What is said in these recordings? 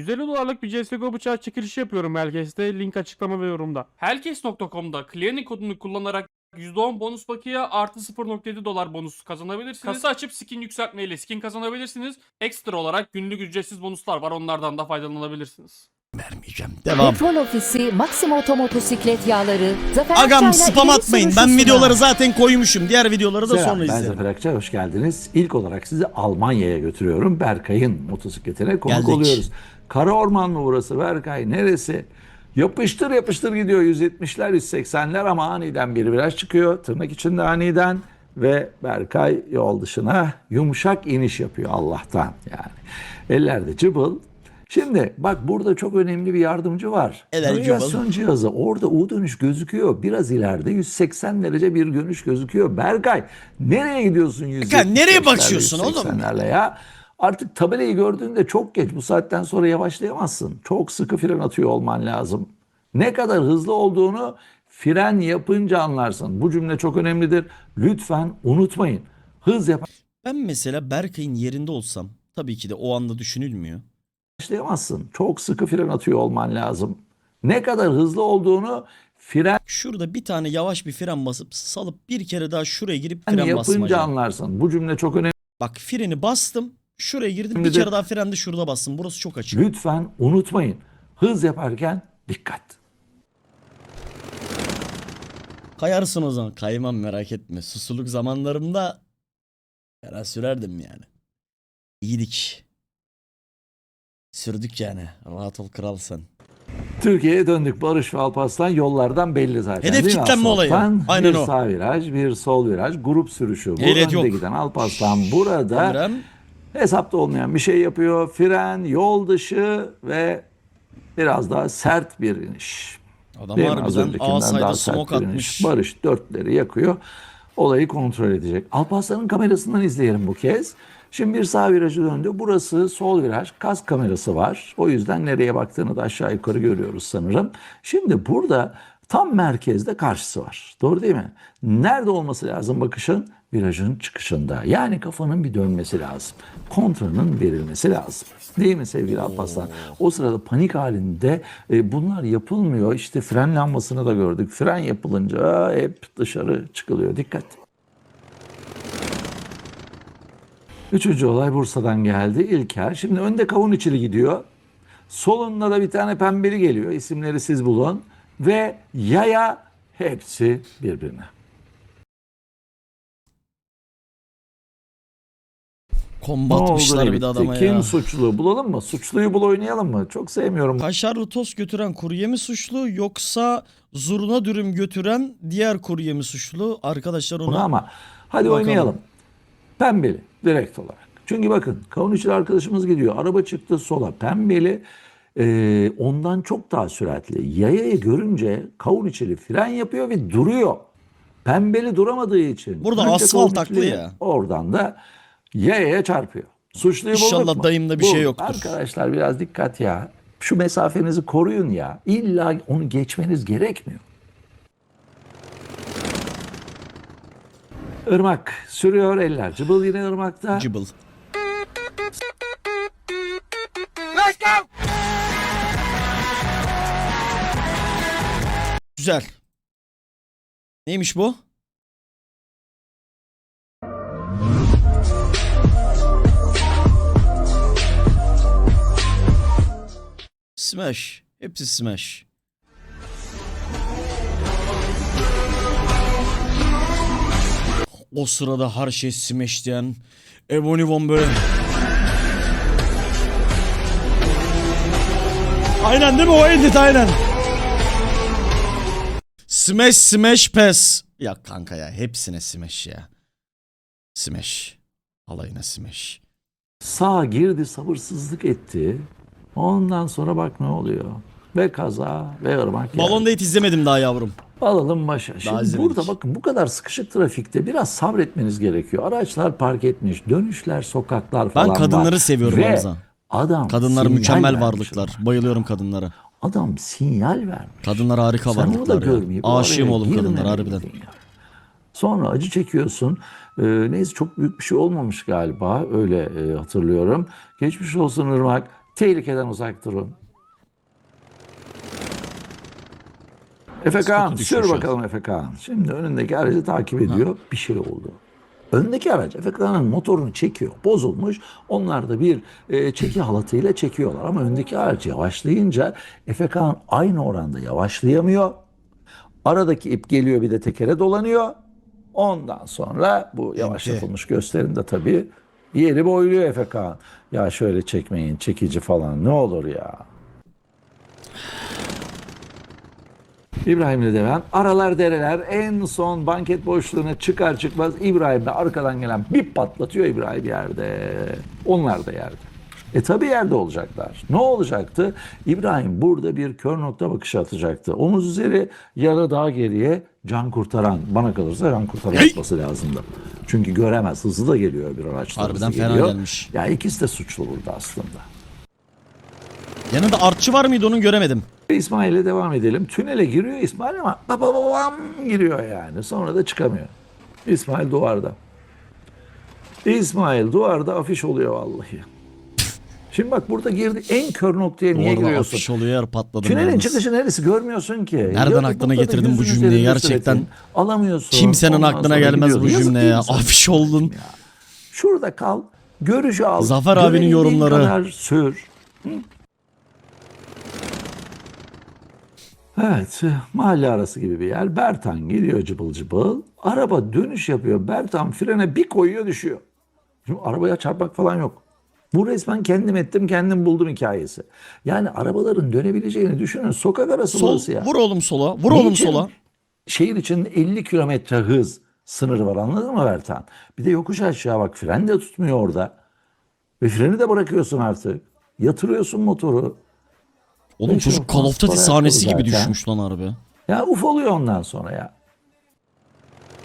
150 dolarlık bir CSGO bıçağı çekilişi yapıyorum Helkes'te. Link açıklama ve yorumda. Helkes.com'da Clearing kodunu kullanarak %10 bonus bakiye artı 0.7 dolar bonus kazanabilirsiniz. Kasa açıp skin yükseltmeyle skin kazanabilirsiniz. Ekstra olarak günlük ücretsiz bonuslar var onlardan da faydalanabilirsiniz. Vermeyeceğim. Devam. Petrol Ofisi, Maxima Otomotosiklet Yağları, Zafer Agam Akçay'la spam ileri atmayın. Ben videoları zaten koymuşum. Diğer videoları da Selam, sonra ben izlerim. Zafer Akçay, hoş geldiniz. İlk olarak sizi Almanya'ya götürüyorum. Berkay'ın motosikletine konuk Geldik. oluyoruz. Kara orman mı burası Berkay? Neresi? Yapıştır yapıştır gidiyor 170'ler 180'ler ama aniden bir viraj çıkıyor. Tırnak içinde aniden ve Berkay yol dışına yumuşak iniş yapıyor Allah'tan yani. Ellerde cıbıl. Şimdi bak burada çok önemli bir yardımcı var. Cıbıl. Navigasyon cihazı orada U dönüş gözüküyor. Biraz ileride 180 derece bir dönüş gözüküyor. Berkay nereye gidiyorsun 170 Berkay, nereye bakıyorsun oğlum? 180'lerle ya? Artık tabelayı gördüğünde çok geç. Bu saatten sonra yavaşlayamazsın. Çok sıkı fren atıyor olman lazım. Ne kadar hızlı olduğunu fren yapınca anlarsın. Bu cümle çok önemlidir. Lütfen unutmayın. Hız Ben mesela Berkay'ın yerinde olsam tabii ki de o anda düşünülmüyor. yavaşlayamazsın. Çok sıkı fren atıyor olman lazım. Ne kadar hızlı olduğunu fren Şurada bir tane yavaş bir fren basıp salıp bir kere daha şuraya girip fren yapınca basmaca. anlarsın. Bu cümle çok önemli. Bak freni bastım. Şuraya girdim bir Şimdi de- kere daha frende şurada bastım. Burası çok açık. Lütfen unutmayın. Hız yaparken dikkat. Kayarsın o zaman. Kaymam merak etme. Susuluk zamanlarımda fena sürerdim yani. İyiydik. Sürdük yani. Rahat ol kral sen. Türkiye'ye döndük. Barış ve Alparslan yollardan belli zaten. Hedef değil mi kitlenme olayı. Asfalttan Aynen bir o. sağ viraj, bir sol viraj, grup sürüşü. Bu Ehliyet önde yok. giden Alparslan burada Emrem hesapta olmayan bir şey yapıyor. Fren, yol dışı ve biraz daha sert bir iniş. adam Değil harbiden Asay'da smoke atmış. Barış dörtleri yakıyor. Olayı kontrol edecek. Alparslan'ın kamerasından izleyelim bu kez. Şimdi bir sağ virajı döndü. Burası sol viraj. Kas kamerası var. O yüzden nereye baktığını da aşağı yukarı görüyoruz sanırım. Şimdi burada tam merkezde karşısı var. Doğru değil mi? Nerede olması lazım bakışın? Virajın çıkışında. Yani kafanın bir dönmesi lazım. Kontranın verilmesi lazım. Değil mi sevgili Alparslan? O sırada panik halinde e, bunlar yapılmıyor. İşte fren lambasını da gördük. Fren yapılınca hep dışarı çıkılıyor. Dikkat. Üçüncü olay Bursa'dan geldi. İlker. Şimdi önde kavun içili gidiyor. Solunda da bir tane pembeli geliyor. İsimleri siz bulun. Ve yaya hepsi birbirine. Kombatmışlar bir de adama? Kim ya. suçlu? Bulalım mı? Suçluyu bul oynayalım mı? Çok sevmiyorum. Kaşarlı tost götüren kurye mi suçlu yoksa zurna dürüm götüren diğer kurye mi suçlu? Arkadaşlar bunu ona ama hadi Bakalım. oynayalım. Pembeli direkt olarak. Çünkü bakın kavun arkadaşımız gidiyor. Araba çıktı sola. Pembeli e, ondan çok daha süratli. Yayayı görünce kavun içili fren yapıyor ve duruyor. Pembeli duramadığı için. Burada asfalt içili, ya. Oradan da yayaya çarpıyor. Suçluyu bulduk İnşallah mu? dayımda bir şey Bulduk. yoktur. Arkadaşlar biraz dikkat ya. Şu mesafenizi koruyun ya. İlla onu geçmeniz gerekmiyor. Irmak sürüyor eller. Cıbıl yine ırmakta. cıbıl. Güzel. Neymiş bu? Smash. Hepsi smash. O sırada her şey smash diyen Ebony Von. Aynen değil mi o edit aynen. Smash smash pass. Ya kanka ya hepsine smash ya. Smash. Alayına smash. Sağ girdi sabırsızlık etti. Ondan sonra bak ne oluyor. Ve kaza ve ırmak. Balon geldi. Date izlemedim daha yavrum. Alalım başa. Şimdi izlemedik. burada bakın bu kadar sıkışık trafikte biraz sabretmeniz gerekiyor. Araçlar park etmiş, dönüşler, sokaklar Ben falan var. kadınları seviyorum Ve Hamza. Adam Kadınlar mükemmel vermiş varlıklar. ona. Bayılıyorum kadınlara. Adam sinyal vermiş. Kadınlar harika Sen onu da varlıklar ya. görmeyip Aşığım oraya oğlum girmemeliydin harbiden. ya. Sonra acı çekiyorsun. Ee, neyse çok büyük bir şey olmamış galiba. Öyle e, hatırlıyorum. Geçmiş olsun Irmak. Tehlikeden uzak durun. Efe Kağan sür bakalım Efe Kağan. Şimdi önündeki aracı takip ediyor. Bir şey oldu. Öndeki araç Efe Kağan'ın motorunu çekiyor. Bozulmuş. Onlar da bir e, çeki halatıyla çekiyorlar. Ama öndeki araç yavaşlayınca Efe Kağan aynı oranda yavaşlayamıyor. Aradaki ip geliyor bir de tekere dolanıyor. Ondan sonra bu yavaşlatılmış gösterimde tabii yeri boyluyor Efe Kağan. Ya şöyle çekmeyin çekici falan ne olur ya. İbrahim'le devam. Aralar dereler en son banket boşluğuna çıkar çıkmaz İbrahim'le arkadan gelen bir patlatıyor İbrahim yerde. Onlar da yerde. E tabi yerde olacaklar. Ne olacaktı? İbrahim burada bir kör nokta bakışı atacaktı. Omuz üzeri yarı daha geriye can kurtaran. Bana kalırsa can kurtaran atması lazımdı. Çünkü göremez. Hızlı da geliyor bir araçta. Harbiden fena geliyor. gelmiş. Ya ikisi de suçlu burada aslında. Yanında artçı var mıydı onu göremedim. İsmail'e devam edelim. Tünele giriyor İsmail ama baba babam giriyor yani. Sonra da çıkamıyor. İsmail duvarda. İsmail duvarda afiş oluyor vallahi. Şimdi bak burada girdi en kör noktaya niye Orada giriyorsun? afiş oluyor yer patladım. Tünelin yalnız. çıkışı neresi görmüyorsun ki. Nereden Yok, aklına burada da getirdin bu cümleyi? üzerinde Gerçekten Alamıyorsun. Kimsenin Ondan aklına sonra gelmez bu gidiyorsun. Yazık cümle değil ya. mi sana? Afiş oldun. Şurada kal. Görücü al. Zafer abinin Görebildiğin yorumları. kadar sür. Hı? Evet, mahalle arası gibi bir yer. Bertan geliyor cıbıl cıbıl. Araba dönüş yapıyor. Bertan frene bir koyuyor düşüyor. Şimdi arabaya çarpmak falan yok. Bu resmen kendim ettim kendim buldum hikayesi. Yani arabaların dönebileceğini düşünün. Sokak arası Sol, burası ya. vur oğlum sola. Vur oğlum Niçin? sola. Şehir için 50 kilometre hız sınırı var anladın mı Bertan? Bir de yokuş aşağı bak fren de tutmuyor orada. Ve freni de bırakıyorsun artık. Yatırıyorsun motoru. Oğlum çocuk Call of Duty sahnesi gibi zaten. düşmüş lan harbi. Ya uf oluyor ondan sonra ya.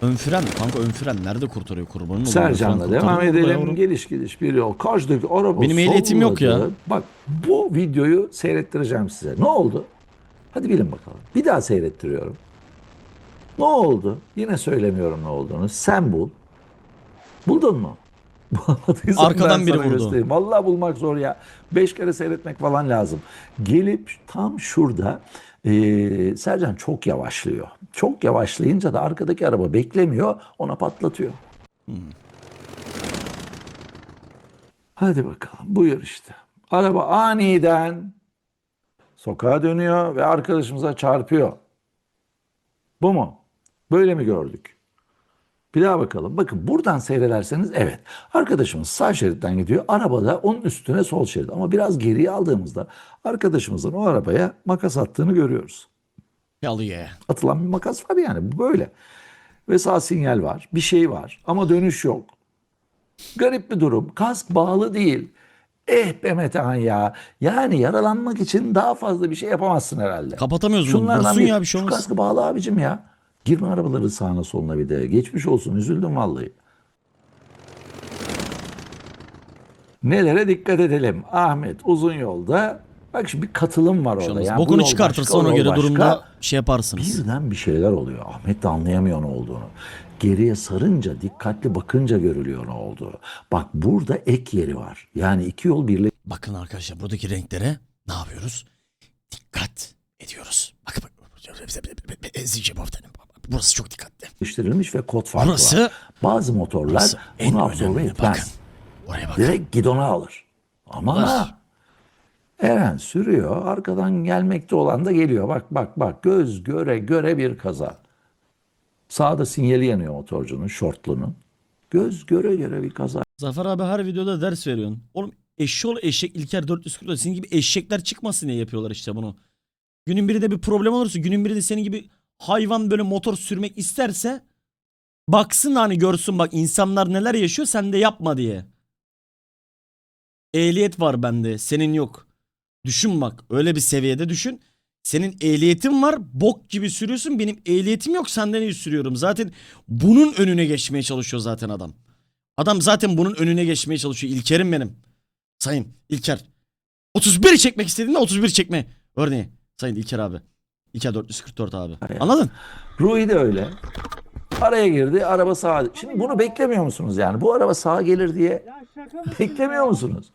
Ön fren? Kanka ön fren nerede kurtarıyor kurbanın? Sercan'la devam edelim. yavrum? Geliş gidiş bir yol. Karşıdaki araba Benim ehliyetim yok ya. Bak bu videoyu seyrettireceğim size. Ne oldu? Hadi bilin bakalım. Bir daha seyrettiriyorum. Ne oldu? Yine söylemiyorum ne olduğunu. Sen bul. Buldun mu? Arkadan biri vurdu. göstereyim. Vallahi bulmak zor ya. Beş kere seyretmek falan lazım. Gelip tam şurada eee, Sercan çok yavaşlıyor. Çok yavaşlayınca da arkadaki araba beklemiyor. Ona patlatıyor. Hadi bakalım buyur işte. Araba aniden sokağa dönüyor ve arkadaşımıza çarpıyor. Bu mu? Böyle mi gördük? Bir daha bakalım. Bakın buradan seyrederseniz evet. Arkadaşımız sağ şeritten gidiyor. Arabada onun üstüne sol şerit. Ama biraz geriye aldığımızda arkadaşımızın o arabaya makas attığını görüyoruz. Yalıya. Atılan bir makas var yani. Bu böyle. Ve sağ sinyal var. Bir şey var. Ama dönüş yok. Garip bir durum. Kask bağlı değil. Eh be Metehan ya. Yani yaralanmak için daha fazla bir şey yapamazsın herhalde. Kapatamıyoruz bunu. Şunlardan bir, ya bir şey şu olmaz. kaskı bağlı abicim ya. Girme arabaları sağına soluna bir de. Geçmiş olsun üzüldüm vallahi. Nelere dikkat edelim. Ahmet uzun yolda. Bak şimdi bir katılım var şey orada. Yani Bokunu çıkartırsa ona göre başka. durumda şey yaparsınız. Birden bir şeyler oluyor. Ahmet de anlayamıyor ne olduğunu. Geriye sarınca, dikkatli bakınca görülüyor ne olduğu. Bak burada ek yeri var. Yani iki yol Bakın arkadaşlar buradaki renklere ne yapıyoruz? Dikkat ediyoruz. Bakın bak. Burası çok dikkatli. birleştirilmiş ve kod farkı Burası- var. Bazı motorlar Burası en bunu absorbe önemli. etmez. Bakın. Oraya bakın. Direkt gidona alır. Ama Ah. Eren sürüyor. Arkadan gelmekte olan da geliyor. Bak bak bak. Göz göre göre bir kaza. Sağda sinyali yanıyor motorcunun, şortlunun. Göz göre göre bir kaza. Zafer abi her videoda ders veriyorsun. Oğlum eşşoğlu eşek İlker 440 senin gibi eşekler çıkmasın diye yapıyorlar işte bunu. Günün birinde bir problem olursa günün birinde senin gibi hayvan böyle motor sürmek isterse baksın hani görsün bak insanlar neler yaşıyor sen de yapma diye. Ehliyet var bende senin yok. Düşün bak öyle bir seviyede düşün. Senin ehliyetin var bok gibi sürüyorsun benim ehliyetim yok senden iyi sürüyorum. Zaten bunun önüne geçmeye çalışıyor zaten adam. Adam zaten bunun önüne geçmeye çalışıyor. İlker'im benim. Sayın İlker. 31 çekmek istediğinde 31 çekme. Örneği. Sayın İlker abi. İlker 444 abi. Hayır. Anladın? Rui de öyle. Araya girdi, araba sağa. Şimdi bunu beklemiyor musunuz yani? Bu araba sağa gelir diye beklemiyor musunuz?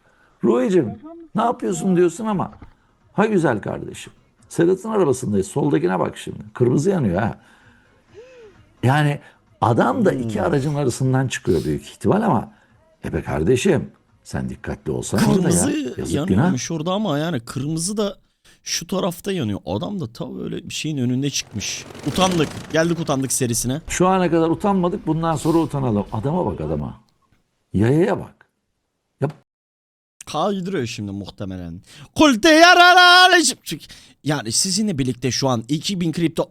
Ruhi'cim ne yapıyorsun diyorsun ama ha güzel kardeşim. Sedat'ın arabasındayız. Soldakine bak şimdi. Kırmızı yanıyor ha. Yani adam da iki aracın arasından çıkıyor büyük ihtimal ama e be kardeşim sen dikkatli olsana orada ya. Kırmızı yanıyormuş orada ama yani kırmızı da şu tarafta yanıyor. Adam da tam öyle bir şeyin önünde çıkmış. Utandık. Geldik utandık serisine. Şu ana kadar utanmadık bundan sonra utanalım. Adama bak adama. Yayaya bak. Kaydırıyor şimdi muhtemelen. Kulte yaralar. Yani sizinle birlikte şu an 2000 kripto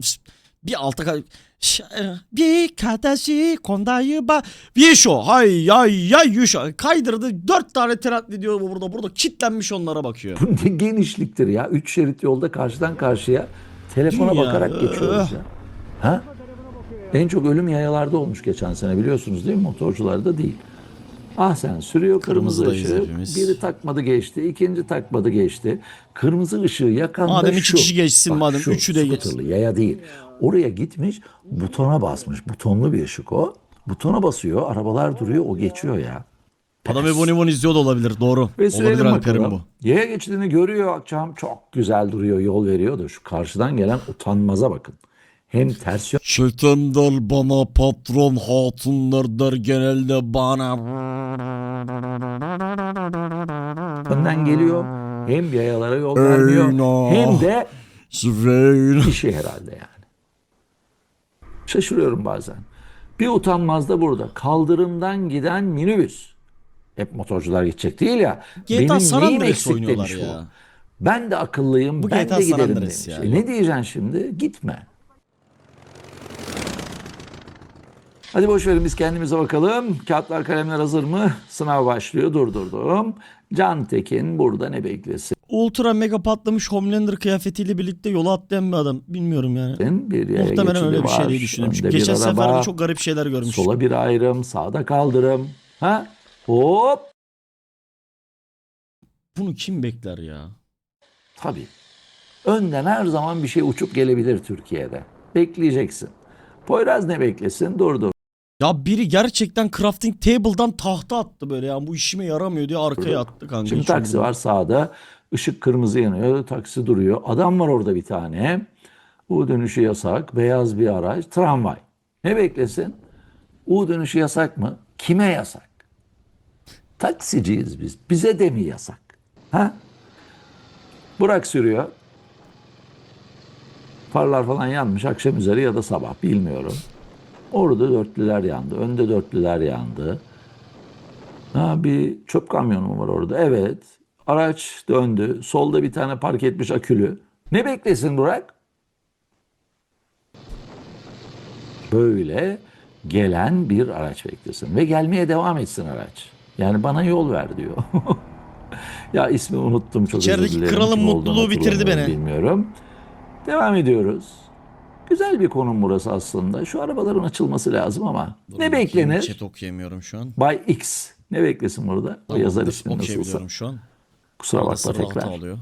bir alta Ş- bir kadesi kondayı ba bir şu hay hay hay yuşa kaydırdı dört tane teratli diyor bu burada burada kitlenmiş onlara bakıyor. Bu ne genişliktir ya. Üç şerit yolda karşıdan karşıya telefona Dünya. bakarak geçiyoruz ya. Ha? En çok ölüm yayalarda olmuş geçen sene biliyorsunuz değil mi? Motorcularda değil. Ah sen sürüyor kırmızı Kırmızıdayız ışığı. hepimiz. Biri takmadı geçti. ikinci takmadı geçti. Kırmızı ışığı yakan Madem da iki şu. kişi geçsin, madem şu, üçü de geçsin. Yaya değil. Oraya gitmiş butona basmış. Butonlu bir ışık o. Butona basıyor. Arabalar duruyor. O geçiyor ya. Adam Ebon Ebon izliyor da olabilir doğru. Ve olabilir sürelim Alper'in bu. bakalım. Yaya geçtiğini görüyor akşam. Çok güzel duruyor. Yol veriyor da şu karşıdan gelen utanmaza bakın. Hem ters Şeytanlar bana patron hatunlar der genelde bana. yönden geliyor. Hem yayalara yol vermiyor. Eyvah. Hem de Süreyin. işi herhalde yani. Şaşırıyorum bazen. Bir utanmaz da burada. Kaldırımdan giden minibüs. Hep motorcular gidecek değil ya. GTA San neyim eksik oynuyorlar demiş ya. bu. Ben de akıllıyım. Bu ben GTA de giderim demiş. ya. E ne diyeceksin şimdi? Gitme. Hadi boş verin biz kendimize bakalım. Kağıtlar kalemler hazır mı? Sınav başlıyor. Durdurdum. Can Tekin burada ne beklesin? Ultra mega patlamış Homelander kıyafetiyle birlikte yola atlayan bir adam. Bilmiyorum yani. Bir Muhtemelen öyle bir şey var. diye düşünüyorum. Çünkü geçen sefer de çok garip şeyler görmüştüm. Sola bir ayrım, sağda kaldırım. Ha? Hop! Bunu kim bekler ya? Tabii. Önden her zaman bir şey uçup gelebilir Türkiye'de. Bekleyeceksin. Poyraz ne beklesin? Durdu. Ya biri gerçekten crafting table'dan tahta attı böyle ya. Bu işime yaramıyor diye arkaya attı kanka. Şimdi taksi var sağda. Işık kırmızı yanıyor. Taksi duruyor. Adam var orada bir tane. U dönüşü yasak. Beyaz bir araç. Tramvay. Ne beklesin? U dönüşü yasak mı? Kime yasak? Taksiciyiz biz. Bize de mi yasak? Ha? Burak sürüyor. Farlar falan yanmış akşam üzeri ya da sabah bilmiyorum. Orada dörtlüler yandı. Önde dörtlüler yandı. Ha, bir çöp kamyonu var orada? Evet. Araç döndü. Solda bir tane park etmiş akülü. Ne beklesin Burak? Böyle gelen bir araç beklesin. Ve gelmeye devam etsin araç. Yani bana yol ver diyor. ya ismi unuttum çok İçerideki özür dilerim. kralın Kim mutluluğu bitirdi beni. Bilmiyorum. Devam ediyoruz. Güzel bir konum burası aslında. Şu arabaların açılması lazım ama. Dur ne beklenir? Chat okuyamıyorum şu an. Bay X. Ne beklesin burada? O yazar ismi nasılsa. okuyabiliyorum şu an. Kusura bakma Arası rahat tekrar. alıyor.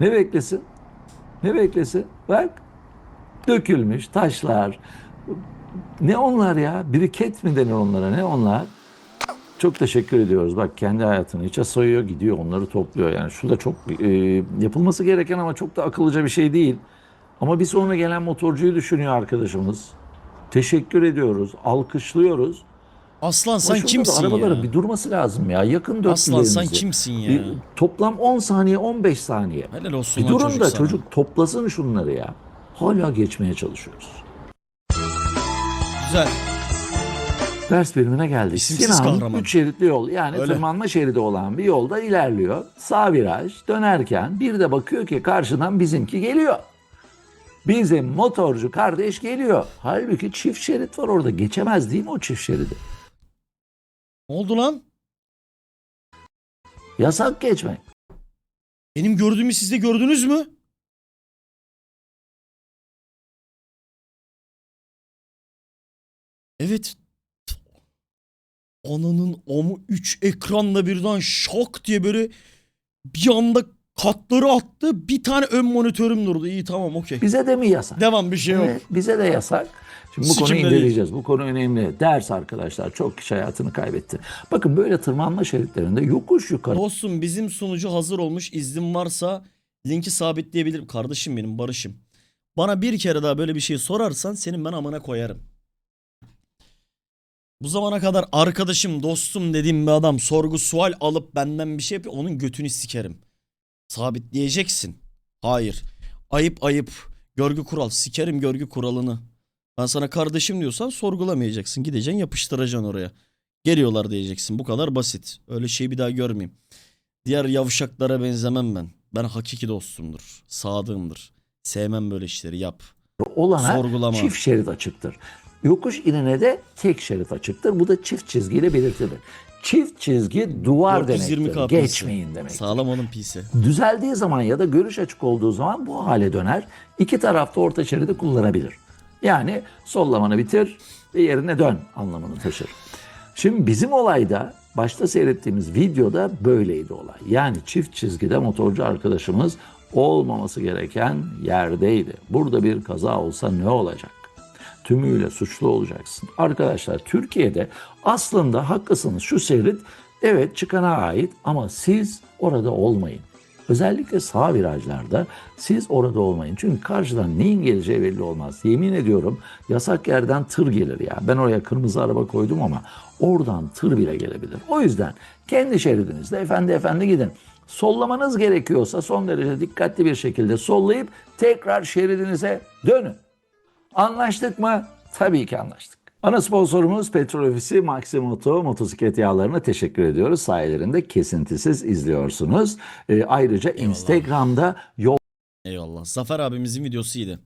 Ne beklesin? Ne beklesin? Bak. Dökülmüş taşlar. Ne onlar ya? Biriket mi denir onlara? Ne onlar? Çok teşekkür ediyoruz. Bak kendi hayatını içe soyuyor, gidiyor, onları topluyor. Yani şu da çok e, yapılması gereken ama çok da akıllıca bir şey değil. Ama bir sonra gelen motorcuyu düşünüyor arkadaşımız. Teşekkür ediyoruz, alkışlıyoruz. Aslan sen şurada da kimsin arabaların ya? bir durması lazım ya. Yakın Aslan sen kimsin ya? Bir, toplam 10 saniye, 15 saniye. Helal olsun Bir durun çocuk da sana. çocuk toplasın şunları ya. Hala geçmeye çalışıyoruz. Güzel. Ders bölümüne geldik. İsimsiz Sinan kahraman. 3 şeritli yol yani Öyle. tırmanma şeridi olan bir yolda ilerliyor. Sağ viraj dönerken bir de bakıyor ki karşıdan bizimki geliyor. Bizim motorcu kardeş geliyor. Halbuki çift şerit var orada. Geçemez değil mi o çift şeridi? Ne oldu lan? Yasak geçmek. Benim gördüğümü siz de gördünüz mü? Evet. Ananın amı 3 ekranla birden şok diye böyle bir anda Katları attı. Bir tane ön monitörüm durdu. İyi tamam okey. Bize de mi yasak? Devam bir şey yok. Evet, bize de yasak. Şimdi bu konuyu inceleyeceğiz. Bu konu önemli. Ders arkadaşlar. Çok kişi hayatını kaybetti. Bakın böyle tırmanma şeritlerinde yokuş yukarı Dostum bizim sunucu hazır olmuş. İznin varsa linki sabitleyebilirim. Kardeşim benim Barış'ım. Bana bir kere daha böyle bir şey sorarsan senin ben amına koyarım. Bu zamana kadar arkadaşım, dostum dediğim bir adam sorgu sual alıp benden bir şey yapıyor. Onun götünü sikerim. Sabitleyeceksin. Hayır. Ayıp ayıp. Görgü kural. Sikerim görgü kuralını. Ben sana kardeşim diyorsan sorgulamayacaksın. Gideceksin yapıştıracaksın oraya. Geliyorlar diyeceksin. Bu kadar basit. Öyle şeyi bir daha görmeyeyim. Diğer yavşaklara benzemem ben. Ben hakiki dostumdur. Sadığımdır. Sevmem böyle işleri yap. olana Sorgulama. çift şerit açıktır. Yokuş inine de tek şerit açıktır. Bu da çift çizgiyle belirtilir. Çift çizgi duvar 420 demektir. kapısı. Geçmeyin demektir. Sağlam olun pisi. Düzeldiği zaman ya da görüş açık olduğu zaman bu hale döner. İki tarafta orta şeridi kullanabilir. Yani sollamanı bitir ve yerine dön anlamını taşır. Şimdi bizim olayda başta seyrettiğimiz videoda böyleydi olay. Yani çift çizgide motorcu arkadaşımız olmaması gereken yerdeydi. Burada bir kaza olsa ne olacak? Tümüyle suçlu olacaksın. Arkadaşlar Türkiye'de aslında haklısınız şu şerit evet çıkana ait ama siz orada olmayın. Özellikle sağ virajlarda siz orada olmayın. Çünkü karşıdan neyin geleceği belli olmaz. Yemin ediyorum yasak yerden tır gelir ya. Ben oraya kırmızı araba koydum ama oradan tır bile gelebilir. O yüzden kendi şeridinizde efendi efendi gidin. Sollamanız gerekiyorsa son derece dikkatli bir şekilde sollayıp tekrar şeridinize dönün. Anlaştık mı? Tabii ki anlaştık. Ana sponsorumuz Petrol Ofisi Maximoto motosiklet yağlarına teşekkür ediyoruz. Sayelerinde kesintisiz izliyorsunuz. Ee, ayrıca Instagram'da yol Eyvallah. Zafer abimizin videosu iyiydi.